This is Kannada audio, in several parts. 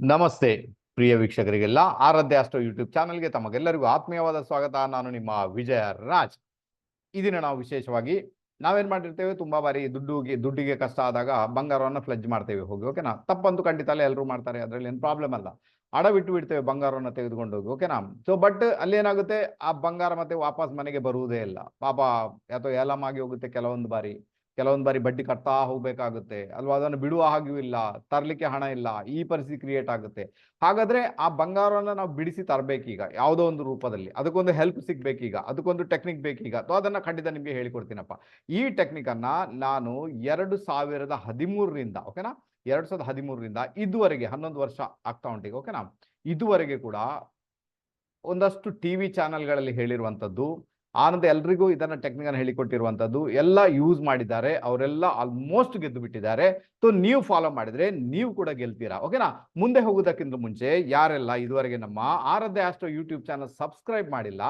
ನಮಸ್ತೆ, ಪ್ರಿಯ ವೀಕ್ಷಕರಿಗೆಲ್ಲ. ಆರಾಧ್ಯ ಅಷ್ಟೋ ಯೂಟ್ಯೂಬ್ ಚಾನಲ್ಗೆ ತಮಗೆಲ್ಲರಿಗೂ ಆತ್ಮೀಯವಾದ ಸ್ವಾಗತ. ನಾನು ನಿಮ್ಮ ವಿಜಯ ರಾಜ್. ಇದನ್ನ ದಿನ ನಾವು ವಿಶೇಷವಾಗಿ ನಾವೇನ್ ಮಾಡಿರ್ತೇವೆ? ತುಂಬಾ ಬಾರಿ ದುಡ್ಡುಗೆ ದುಡ್ಡಿಗೆ ಕಷ್ಟ ಆದಾಗ ಬಂಗಾರವನ್ನು ಫ್ಲೆಜ್ ಮಾಡ್ತೇವೆ. ಹೋಗಿ, ಓಕೆನಾ? ತಪ್ಪಂತೂ ಖಂಡಿತ ಅಲ್ಲ ಎಲ್ಲರೂ ಮಾಡ್ತಾರೆ. ಅದರಲ್ಲಿ ಏನು ಪ್ರಾಬ್ಲಮ್ ಅಲ್ಲ. ಅಡವಿಟ್ಟು ಬಿಡ್ತೇವೆ ಬಂಗಾರವನ್ನು ತೆಗೆದುಕೊಂಡು ಹೋಗಿ, ಓಕೆನಾ? ಸೊ ಬಟ್ ಅಲ್ಲೇನಾಗುತ್ತೆ? ಆ ಬಂಗಾರ ಮತ್ತೆ ವಾಪಸ್ ಮನೆಗೆ ಬರುವುದೇ ಇಲ್ಲ. ಪಾಪ ಅಥವಾ ಆಗಿ ಹೋಗುತ್ತೆ ಕೆಲವೊಂದು ಬಾರಿ. ಕೆಲವೊಂದು ಬಾರಿ ಬಡ್ಡಿ ಕಟ್ತಾ ಹೋಗ್ಬೇಕಾಗುತ್ತೆ. ಅಲ್ವಾ? ಅದನ್ನು ಬಿಡುವ ಹಾಗೂ ಇಲ್ಲ. ತರಲಿಕ್ಕೆ ಹಣ ಇಲ್ಲ. ಈ ಪರಿಸ್ಥಿತಿ ಕ್ರಿಯೇಟ್ ಆಗುತ್ತೆ. ಹಾಗಾದ್ರೆ ಆ ಬಂಗಾರವನ್ನು ನಾವು ಬಿಡಿಸಿ ತರಬೇಕೀಗ. ಯಾವುದೋ ಒಂದು ರೂಪದಲ್ಲಿ. ಅದಕ್ಕೊಂದು ಹೆಲ್ಪ್ ಸಿಗ್ಬೇಕೀಗ. ಅದಕ್ಕೊಂದು ಟೆಕ್ನಿಕ್ ಬೇಕೀಗ. ಅಥವಾ ಅದನ್ನ ಖಂಡಿತ ನಿಮ್ಗೆ ಹೇಳಿಕೊಡ್ತೀನಪ್ಪ. ಈ ಟೆಕ್ನಿಕ್ ಅನ್ನ ನಾನು ಎರಡು ಸಾವಿರದ ಹದಿಮೂರರಿಂದ ಓಕೆನಾ ಎರಡು ಸಾವಿರದ ಹದಿಮೂರರಿಂದ ಇದುವರೆಗೆ, ಹನ್ನೊಂದು ವರ್ಷ ಆಗ್ತಾ ಉಂಟೀಗ ಓಕೆನಾ ಇದುವರೆಗೆ ಕೂಡ ಒಂದಷ್ಟು ಟಿವಿ ಚಾನೆಲ್ಗಳಲ್ಲಿ ಹೇಳಿರುವಂತದ್ದು ಆನಂದ ಎಲ್ರಿಗೂ ಇದನ್ನ ಟೆಕ್ನಿಕ್ ಅನ್ನು ಹೇಳಿಕೊಟ್ಟಿರುವಂತದ್ದು ಎಲ್ಲ ಯೂಸ್ ಮಾಡಿದ್ದಾರೆ. ಅವರೆಲ್ಲ ಆಲ್ಮೋಸ್ಟ್ ಗೆದ್ದು ಬಿಟ್ಟಿದ್ದಾರೆ ಸೊ ನೀವು ಫಾಲೋ ಮಾಡಿದ್ರೆ ನೀವು ಕೂಡ ಗೆಲ್ತೀರಾ. ಓಕೆನಾ ಮುಂದೆ ಹೋಗೋದಕ್ಕಿಂತ ಮುಂಚೆ ಯಾರೆಲ್ಲ ಇದುವರೆಗೆ ನಮ್ಮ Aradhya astro YouTube channel subscribe ಮಾಡಿಲ್ಲ,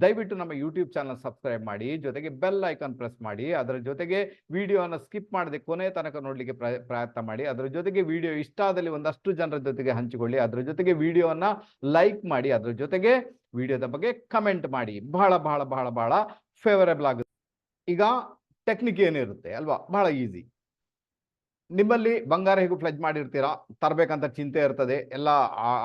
ದಯವಿಟ್ಟು ನಮ್ಮ ಯೂಟ್ಯೂಬ್ ಚಾನಲ್ ಸಬ್ಸ್ಕ್ರೈಬ್ ಮಾಡಿ, ಜೊತೆಗೆ ಬೆಲ್ ಐಕಾನ್ ಪ್ರೆಸ್ ಮಾಡಿ, ಅದರ ಜೊತೆಗೆ ವಿಡಿಯೋನ ಸ್ಕಿಪ್ ಮಾಡದೆ ಕೊನೆ ತನಕ ನೋಡ್ಲಿಕ್ಕೆ ಪ್ರಯ- ಪ್ರಯತ್ನ ಮಾಡಿ, ಅದರ ಜೊತೆಗೆ ವಿಡಿಯೋ ಇಷ್ಟ ಆದಲ್ಲಿ ಒಂದಷ್ಟು ಜನರ ಜೊತೆಗೆ ಹಂಚಿಕೊಳ್ಳಿ, ಅದರ ಜೊತೆಗೆ ವಿಡಿಯೋನ ಲೈಕ್ ಮಾಡಿ, ಅದರ ಜೊತೆಗೆ ವಿಡಿಯೋದ ಬಗ್ಗೆ ಕಮೆಂಟ್ ಮಾಡಿ. ಬಹಳ ಬಹಳ ಬಹಳ ಬಹಳ ಫೇವರೇಬಲ್ ಆಗುತ್ತೆ. ಈಗ ಟೆಕ್ನಿಕ್ ಏನಿರುತ್ತೆ ಅಲ್ವಾ? ಬಹಳ ಈಸಿ ನಿಮ್ಮಲ್ಲಿ ಬಂಗಾರ ಹೇಗೂ ಫ್ಲೆಜ್ ಮಾಡಿರ್ತೀರಾ? ತರಬೇಕಂತ ಚಿಂತೆ ಇರ್ತದೆ. ಎಲ್ಲ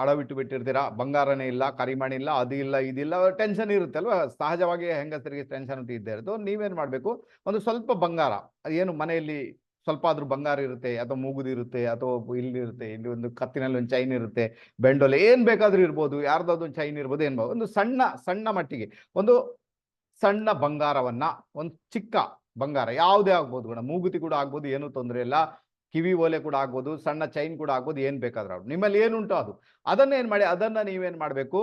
ಅಡವಿಟ್ಟು ಬಿಟ್ಟಿರ್ತೀರಾ? ಬಂಗಾರನೇ ಇಲ್ಲ, ಕರಿಮಣಿ ಇಲ್ಲ, ಅದು ಇಲ್ಲ ಇದಿಲ್ಲ ಟೆನ್ಷನ್ ಇರುತ್ತೆ ಅಲ್ವಾ? ಸಹಜವಾಗಿ ಹೆಂಗಸರಿಗೆ ಟೆನ್ಷನ್ ಅಂತ ಇದ್ದೇ ಇರೋದು ನೀವೇನು ಮಾಡಬೇಕು? ಒಂದು ಸ್ವಲ್ಪ ಬಂಗಾರ. ಏನು ಮನೆಯಲ್ಲಿ ಸ್ವಲ್ಪ ಆದ್ರೂ ಬಂಗಾರ ಇರುತ್ತೆ, ಅಥವಾ ಮೂಗುದಿರುತ್ತೆ ಅಥವಾ ಇಲ್ಲಿ ಇರುತ್ತೆ, ಇಲ್ಲಿ ಒಂದು ಕತ್ತಿನಲ್ಲಿ ಒಂದು ಚೈನ್ ಇರುತ್ತೆ, ಬೆಂಡೋಲೆ ಏನ್ ಬೇಕಾದ್ರೂ ಇರ್ಬೋದು, ಯಾರ್ದಾದ್ರು ಒಂದು ಚೈನ್ ಇರ್ಬೋದು, ಏನ್ ಒಂದು ಸಣ್ಣ ಸಣ್ಣ ಮಟ್ಟಿಗೆ, ಒಂದು ಸಣ್ಣ ಬಂಗಾರವನ್ನ, ಒಂದು ಚಿಕ್ಕ ಬಂಗಾರ, ಯಾವುದೇ ಆಗ್ಬೋದು ಕೂಡ, ಮೂಗುತಿ ಕೂಡ ಆಗ್ಬೋದು, ಏನೂ ತೊಂದರೆ ಇಲ್ಲ, ಕಿವಿ ಓಲೆ ಕೂಡ ಆಗ್ಬೋದು, ಸಣ್ಣ ಚೈನ್ ಕೂಡ ಆಗ್ಬೋದು, ಏನ್ ಬೇಕಾದ್ರೂ ಆಗ್ಬೋದು. ನಿಮ್ಮಲ್ಲಿ ಏನುಂಟು ಅದು, ಅದನ್ನ ಏನ್ ಮಾಡಿ, ಅದನ್ನ ನೀವೇನ್ ಮಾಡ್ಬೇಕು,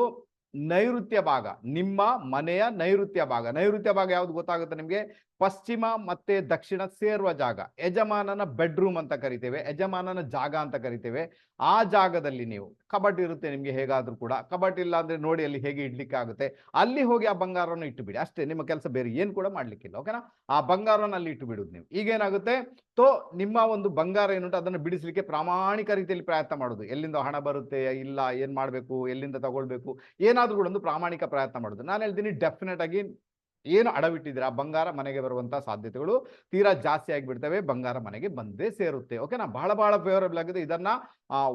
ನೈಋತ್ಯ ಭಾಗ, ನಿಮ್ಮ ಮನೆಯ ನೈಋತ್ಯ ಭಾಗ ನೈಋತ್ಯ ಭಾಗ ಯಾವ್ದು ಗೊತ್ತಾಗುತ್ತೆ ನಿಮ್ಗೆ ಪಶ್ಚಿಮ ಮತ್ತೆ ದಕ್ಷಿಣ ಸೇರುವ ಜಾಗ. ಯಜಮಾನನ ಬೆಡ್ರೂಮ್ ಅಂತ ಕರಿತೇವೆ, ಯಜಮಾನನ ಜಾಗ ಅಂತ ಕರಿತೇವೆ. ಆ ಜಾಗದಲ್ಲಿ ನೀವು ಕಬಟ್ ಇರುತ್ತೆ ನಿಮಗೆ ಹೇಗಾದ್ರೂ ಕೂಡ. ಕಬಟ್ ಇಲ್ಲ ಅಂದ್ರೆ ನೋಡಿ ಅಲ್ಲಿ ಹೇಗೆ ಇಡ್ಲಿಕ್ಕೆ ಆಗುತ್ತೆ. ಅಲ್ಲಿ ಹೋಗಿ ಆ ಬಂಗಾರವನ್ನು ಇಟ್ಟು ಬಿಡಿ ಅಷ್ಟೇ, ನಿಮ್ಮ ಕೆಲಸ ಬೇರೆ, ಏನ್ ಕೂಡ ಮಾಡ್ಲಿಕ್ಕಿಲ್ಲ ಓಕೆನಾ ಆ ಬಂಗಾರವನ್ನು ಅಲ್ಲಿ ಇಟ್ಟು ಬಿಡುದು ನೀವು. ಈಗೇನಾಗುತ್ತೆ? ತೋ, ನಿಮ್ಮ ಒಂದು ಬಂಗಾರ ಏನುಂಟು ಅದನ್ನು ಬಿಡಿಸಲಿಕ್ಕೆ ಪ್ರಾಮಾಣಿಕ ರೀತಿಯಲ್ಲಿ ಪ್ರಯತ್ನ ಮಾಡೋದು. ಎಲ್ಲಿಂದ ಹಣ ಬರುತ್ತೆ, ಇಲ್ಲ, ಏನ್ ಮಾಡ್ಬೇಕು, ಎಲ್ಲಿಂದ ತಗೊಳ್ಬೇಕು, ಏನಾದ್ರೂ ಕೂಡ ಒಂದು ಪ್ರಾಮಾಣಿಕ ಪ್ರಯತ್ನ ಮಾಡೋದು. ನಾನು ಹೇಳ್ತೀನಿ ಡೆಫಿನೆಟ್ ಆಗಿ ಏನು ಅಡವಿಟ್ಟಿದ್ದೀರಾ? ಬಂಗಾರ ಮನೆಗೆ ಬರುವಂತ ಸಾಧ್ಯತೆಗಳು ತೀರಾ ಜಾಸ್ತಿ ಆಗಿಬಿಡ್ತವೆ, ಬಂಗಾರ ಮನೆಗೆ ಬಂದೇ ಸೇರುತ್ತೆ. ಓಕೆನಾ ಬಹಳ ಬಹಳ ಫೇವರಬಲ್ ಆಗಿದೆ. ಇದನ್ನ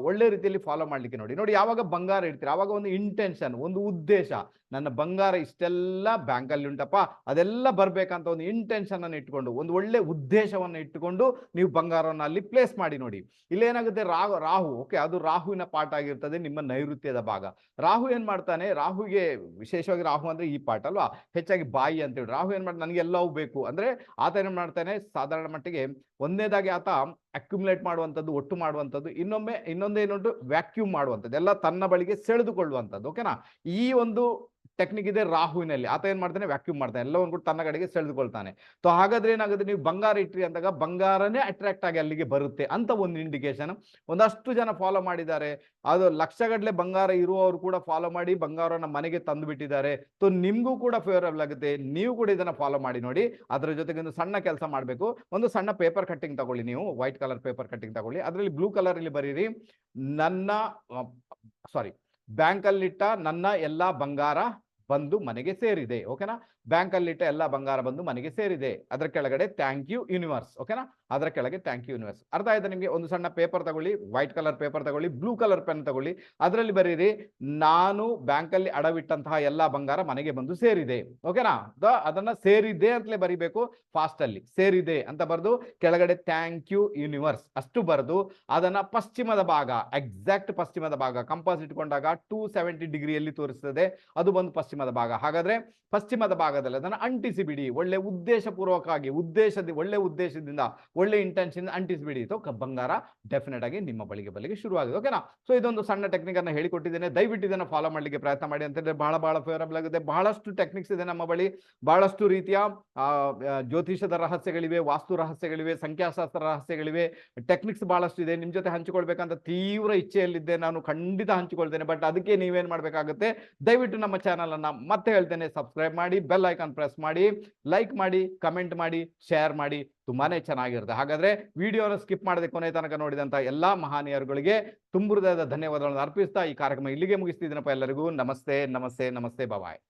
ಒಳ್ಳೆ ರೀತಿಯಲ್ಲಿ ಫಾಲೋ ಮಾಡ್ಲಿಕ್ಕೆ ನೋಡಿ. ನೋಡಿ, ಯಾವಾಗ ಬಂಗಾರ ಇಡ್ತೀರಾ? ಆವಾಗ ಒಂದು ಇಂಟೆನ್ಷನ್ ಒಂದು ಉದ್ದೇಶ, ನನ್ನ ಬಂಗಾರ ಇಷ್ಟೆಲ್ಲ ಬ್ಯಾಂಕಲ್ಲಿ ಉಂಟಪ್ಪ, ಅದೆಲ್ಲ ಬರ್ಬೇಕಂತ ಒಂದು ಇಂಟೆನ್ಷನ್ ಅನ್ನು ಇಟ್ಕೊಂಡು, ಒಂದು ಒಳ್ಳೆ ಉದ್ದೇಶವನ್ನು ಇಟ್ಟುಕೊಂಡು ನೀವು ಬಂಗಾರವನ್ನು ಅಲ್ಲಿ ಪ್ಲೇಸ್ ಮಾಡಿ ನೋಡಿ. ಇಲ್ಲೇನಾಗುತ್ತೆ ರಾಹು ರಾಹು, ಓಕೆ, ಅದು ರಾಹುವಿನ ಪಾಠ ಆಗಿರ್ತದೆ, ನಿಮ್ಮ ನೈಋತ್ಯದ ಭಾಗ. ರಾಹು ಏನ್ ಮಾಡ್ತಾನೆ? ರಾಹುಗೆ ವಿಶೇಷವಾಗಿ ರಾಹು ಅಂದ್ರೆ ಈ ಪಾಠ ಅಲ್ವಾ? ಹೆಚ್ಚಾಗಿ ಬಾಯಿ ಅಂತೇಳಿ ರಾಹು ಏನ್ ಮಾಡ್ತಾನೆ? ನನಗೆ ಎಲ್ಲವೂ ಬೇಕು. ಅಂದ್ರೆ ಆತ ಏನ್ ಮಾಡ್ತಾನೆ? ಸಾಧಾರಣ ಮಟ್ಟಿಗೆ ಒಂದನೇದಾಗಿ ಆತ ಅಕ್ಯುಮುಲೇಟ್ ಮಾಡುವಂಥದ್ದು, ಒಟ್ಟು ಮಾಡುವಂಥದ್ದು, ಇನ್ನೊಮ್ಮೆ ಇನ್ನೊಂದೇನುಂಟು ವ್ಯಾಕ್ಯೂಮ್ ಮಾಡುವಂಥದ್ದು, ಎಲ್ಲ ತನ್ನ ಬಳಿಗೆ ಸೆಳೆದುಕೊಳ್ಳುವಂಥದ್ದು ಓಕೆನಾ ಈ ಒಂದು ಟೆಕ್ನಿಕ್ ಇದೆ ರಾಹುವಿನಲ್ಲಿ. ಆತ ಏನ್ ಮಾಡ್ತಾನೆ? ವ್ಯಾಕ್ಯೂಮ್ ಮಾಡ್ತಾನೆ. ಎಲ್ಲವನ್ನು ಕೂಡ ತನ್ನ ಕಡೆಗೆ ಸೆಳೆದುಕೊಳ್ತಾನೆ. ಸೊ ಹಾಗಾದ್ರೆ ಏನಾಗುತ್ತೆ? ನೀವು ಬಂಗಾರ ಇಟ್ರಿ ಅಂದಾಗ ಬಂಗಾರನೇ ಅಟ್ರಾಕ್ಟ್ ಆಗಿ ಅಲ್ಲಿಗೆ ಬರುತ್ತೆ ಅಂತ ಒಂದು ಇಂಡಿಕೇಶನ್ ಒಂದಷ್ಟು ಜನ ಫಾಲೋ ಮಾಡಿದ್ದಾರೆ. ಅದು ಲಕ್ಷಗಟ್ಟಲೆ ಬಂಗಾರ ಇರುವವರು ಕೂಡ ಫಾಲೋ ಮಾಡಿ ಬಂಗಾರನ ಮನೆಗೆ ತಂದು ಬಿಟ್ಟಿದ್ದಾರೆ ಸೊ ನಿಮ್ಗೂ ಕೂಡ ಫೇವರಬಲ್ ಆಗುತ್ತೆ. ನೀವು ಕೂಡ ಇದನ್ನ ಫಾಲೋ ಮಾಡಿ ನೋಡಿ. ಅದರ ಜೊತೆಗೆ ಒಂದು ಸಣ್ಣ ಕೆಲಸ ಮಾಡಬೇಕು. ಒಂದು ಸಣ್ಣ ಪೇಪರ್ ಕಟ್ಟಿಂಗ್ ತಗೊಳ್ಳಿ ನೀವು ವೈಟ್ ಕಲರ್ ಪೇಪರ್ ಕಟ್ಟಿಂಗ್ ತಗೊಳ್ಳಿ. ಅದರಲ್ಲಿ ಬ್ಲೂ ಕಲರ್ ಇಲ್ಲಿ ಬರೀರಿ, ನನ್ನ ಸಾರಿ ಬ್ಯಾಂಕಲ್ಲಿಟ್ಟ ನನ್ನ ಎಲ್ಲಾ ಬಂಗಾರ ಬಂದು ಮನೆಗೆ ಸೇರಿದೆ ಓಕೆನಾ ಬ್ಯಾಂಕಲ್ಲಿಟ್ಟ ಎಲ್ಲ ಬಂಗಾರ ಬಂದು ಮನೆಗೆ ಸೇರಿದೆ. ಅದರ ಕೆಳಗಡೆ ಥ್ಯಾಂಕ್ ಯು ಯೂನಿವರ್ಸ್ ಓಕೆನಾ ಅದರ ಕೆಳಗೆ ಥ್ಯಾಂಕ್ ಯು ಯೂನಿವರ್ಸ್ ಅರ್ಥ ಆಯ್ತಾ ನಿಮಗೆ? ಒಂದು ಸಣ್ಣ ಪೇಪರ್ ತಗೊಳ್ಳಿ ವೈಟ್ ಕಲರ್ ಪೇಪರ್ ತಗೊಳ್ಳಿ ಬ್ಲೂ ಕಲರ್ ಪೆನ್ ತಗೊಳ್ಳಿ, ಅದರಲ್ಲಿ ಬರೀರಿ, ನಾನು ಬ್ಯಾಂಕಲ್ಲಿ ಅಡವಿಟ್ಟಂತಹ ಎಲ್ಲ ಬಂಗಾರ ಮನೆಗೆ ಬಂದು ಸೇರಿದೆ ಓಕೆನಾ ದ- ಅದನ್ನ ಸೇರಿದೆ ಅಂತಲೇ ಬರಿಬೇಕು ಫಾಸ್ಟ್ ಅಲ್ಲಿ. ಸೇರಿದೆ ಅಂತ ಬರೆದು ಕೆಳಗಡೆ ಥ್ಯಾಂಕ್ ಯು ಯೂನಿವರ್ಸ್ ಅಷ್ಟು ಬರೆದು ಅದನ್ನ ಪಶ್ಚಿಮದ ಭಾಗ ಎಕ್ಸಾಕ್ಟ್ ಪಶ್ಚಿಮದ ಭಾಗ ಕಂಪಾಸ್ ಇಟ್ಕೊಂಡಾಗ ಟೂ ಸೆವೆಂಟಿ ಡಿಗ್ರಿಯಲ್ಲಿ ತೋರಿಸ್ತದೆ, ಅದು ಬಂದು ಪಶ್ಚಿಮದ ಭಾಗ. ಹಾಗಾದ್ರೆ ಪಶ್ಚಿಮದ ಭಾಗದಲ್ಲಿ ಅದನ್ನು ಅಂಟಿಸಿ ಬಿಡಿ ಒಳ್ಳೆ ಉದ್ದೇಶಪೂರ್ವಕವಾಗಿ, ಉದ್ದೇಶದ, ಒಳ್ಳೆ ಉದ್ದೇಶದಿಂದ, ಒಳ್ಳೆ ಇಂಟೆನ್ಷನ್ ಅಂಟಿಸಿಬಿಡಿ. ಸೊ ಬಂಗಾರ ಡೆಫಿನೆಟ್ ಆಗಿ ನಿಮ್ಮ ಬಳಿಗೆ ಬಲಿಗೆ ಶುರುವಾಗಿದೆ. ಓಕೆನಾ ಸೊ ಇದೊಂದು ಸಣ್ಣ ಟೆಕ್ನಿಕ್ ಅನ್ನ ಹೇಳಿಕೊಟ್ಟಿದ್ದೇನೆ. ದಯವಿಟ್ಟು ಇದನ್ನ ಫಾಲೋ ಮಾಡಲಿಕ್ಕೆ ಪ್ರಯತ್ನ ಮಾಡಿ ಅಂತಂದ್ರೆ ಬಹಳ ಬಹಳ ಫೇವರಬಲ್ ಆಗುತ್ತೆ. ಬಹಳಷ್ಟು ಟೆಕ್ನಿಕ್ಸ್ ಇದೆ ನಮ್ಮ ಬಳಿ. ಬಹಳಷ್ಟು ರೀತಿಯ ಜ್ಯೋತಿಷದ ರಹಸ್ಯಗಳಿವೆ, ವಾಸ್ತು ರಹಸ್ಯಗಳಿವೆ, ಸಂಖ್ಯಾಶಾಸ್ತ್ರ ರಹಸ್ಯಗಳಿವೆ. ಟೆಕ್ನಿಕ್ಸ್ ಬಹಳಷ್ಟು ಇದೆ. ನಿಮ್ ಜೊತೆ ಹಂಚಿಕೊಳ್ಬೇಕಂತ ತೀವ್ರ ಇಚ್ಛೆಯಲ್ಲಿದ್ದೆ. ನಾನು ಖಂಡಿತ ಹಂಚಿಕೊಳ್ತೇನೆ. ಬಟ್ ಅದಕ್ಕೆ ನೀವೇನ್ ಮಾಡ್ಬೇಕಾಗುತ್ತೆ? ದಯವಿಟ್ಟು ನಮ್ಮ ಚಾನಲ್ ಅನ್ನ ಮತ್ತೆ ಹೇಳ್ತೇನೆ ಸಬ್ಸ್ಕ್ರೈಬ್ ಮಾಡಿ ಬೆಲ್ ಐಕಾನ್ ಪ್ರೆಸ್ ಮಾಡಿ ಲೈಕ್ ಮಾಡಿ ಕಮೆಂಟ್ ಮಾಡಿ ಶೇರ್ ಮಾಡಿ, ತುಂಬಾನೇ ಚೆನ್ನಾಗಿರುತ್ತೆ. ಹಾಗಾದ್ರೆ ವಿಡಿಯೋನ ಸ್ಕಿಪ್ ಮಾಡದೆ ಕೊನೆ ತನಕ ನೋಡಿದಂಥ ಎಲ್ಲಾ ಮಹಾನೀಯರುಗಳಿಗೆ ತುಂಬ ಹೃದಯದ ಧನ್ಯವಾದಗಳನ್ನು ಅರ್ಪಿಸ್ತಾ ಈ ಕಾರ್ಯಕ್ರಮ ಇಲ್ಲಿಗೆ ಮುಗಿಸ್ತಿದ್ದೀನಪ್ಪ ಎಲ್ಲರಿಗೂ. ನಮಸ್ತೆ ನಮಸ್ತೆ ನಮಸ್ತೆ ಬಾಯ್